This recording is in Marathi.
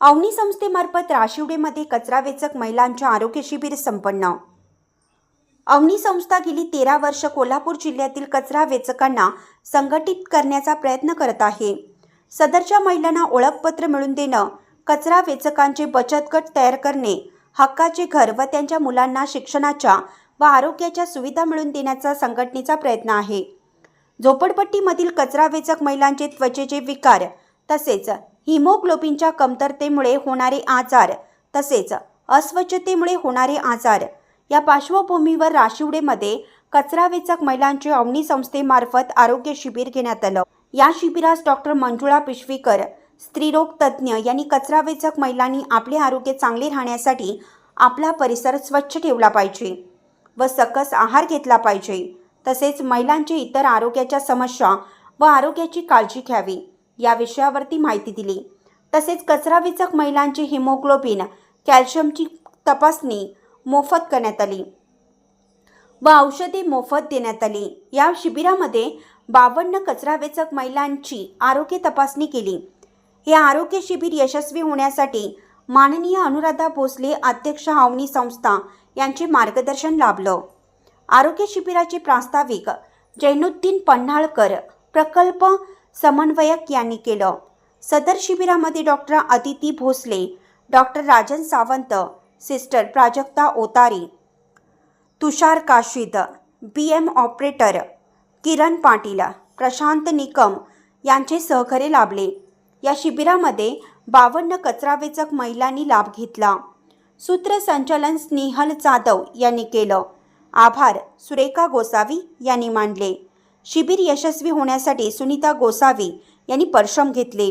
अवनी संस्थेमार्फत राशिवडेमध्ये कचरा वेचक महिलांचे आरोग्य शिबिर संपन्न. अवनी संस्था गेली तेरा वर्ष कोल्हापूर जिल्ह्यातील कचरा वेचकांना संघटित करण्याचा प्रयत्न करत आहे. सदरच्या महिलांना ओळखपत्र मिळवून देणं कचरा वेचकांचे बचत गट तयार करणे हक्काचे घर व त्यांच्या मुलांना शिक्षणाच्या व आरोग्याच्या सुविधा मिळवून देण्याचा संघटनेचा प्रयत्न आहे. झोपडपट्टीमधील कचरा वेचक महिलांचे त्वचेचे विकार तसेच हिमोग्लोबिनच्या कमतरतेमुळे होणारे आजार तसेच अस्वच्छतेमुळे होणारे आजार. या पार्श्वभूमीवर राशिवडेमध्ये कचरा वेचक महिलांचे अवनी संस्थेमार्फत आरोग्य शिबिर घेण्यात आलं. या शिबिरास डॉक्टर मंजुळा पिशवीकर स्त्रीरोग तज्ज्ञ यांनी कचरा वेचक महिलांनी आपले आरोग्य चांगले राहण्यासाठी आपला परिसर स्वच्छ ठेवला पाहिजे व सकस आहार घेतला पाहिजे. तसेच महिलांचे इतर आरोग्याच्या समस्या व आरोग्याची काळजी घ्यावी. या विषयावरती माहिती दिली. तसेच कचरा वेचक महिलांची हिमोग्लोबिन कॅल्शियमची तपासणी मोफत करण्यात आली व औषधे मोफत देण्यात आली. या शिबिरामध्ये बावन्न कचरा वेचक महिलांची आरोग्य तपासणी केली. हे आरोग्य शिबिर यशस्वी होण्यासाठी माननीय अनुराधा भोसले अध्यक्ष हावणी संस्था यांचे मार्गदर्शन लाभलं. आरोग्य शिबिराचे प्रास्ताविक जैनुद्दीन पन्हाळकर प्रकल्प समन्वयक यांनी केलं. सदर शिबिरामध्ये doctor Aditi Bhosale doctor Rajan Sawant sister Prajakta Otari Tushar Kashid B M operator Kiran Patil Prashant Nikam यांचे सहकार्य लाभले. या शिबिरामध्ये बावन्न कचरावेचक महिलांनी लाभ घेतला. सूत्रसंचालन स्नेहल जाधव यांनी केलं. आभार सुरेखा गोसावी यांनी मांडले. शिबिर यशस्वी होण्यासाठी सुनीता गोसावी यांनी परिश्रम घेतले.